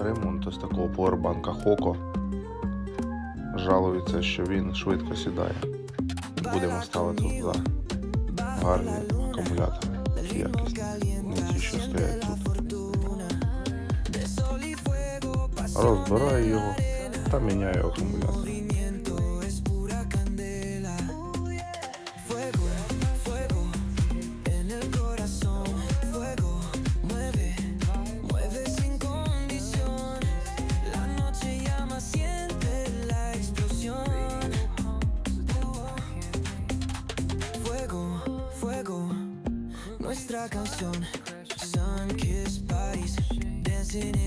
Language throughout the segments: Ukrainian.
Ремонт ось такого повербанка Хоко. Жалується, що він швидко сідає. Будемо ставити туди гарні акумулятори, якісні, не ті, що стоять тут. Розбираю його та міняю акумулятор. Nuestra canción. Sun kissed bodies, dancing in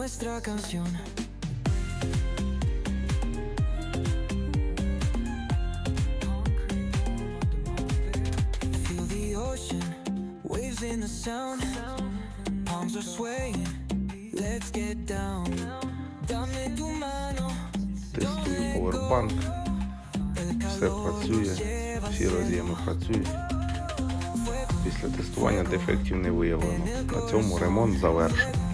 nuestra canción. Feel the ocean, waves in the sound. Palms are swaying. Let's get down. Dame tu mano. Тестую поwerbank. Все працює, всі роз'єми працюють. Після тестування дефектів не виявлено. На цьому ремонт завершено.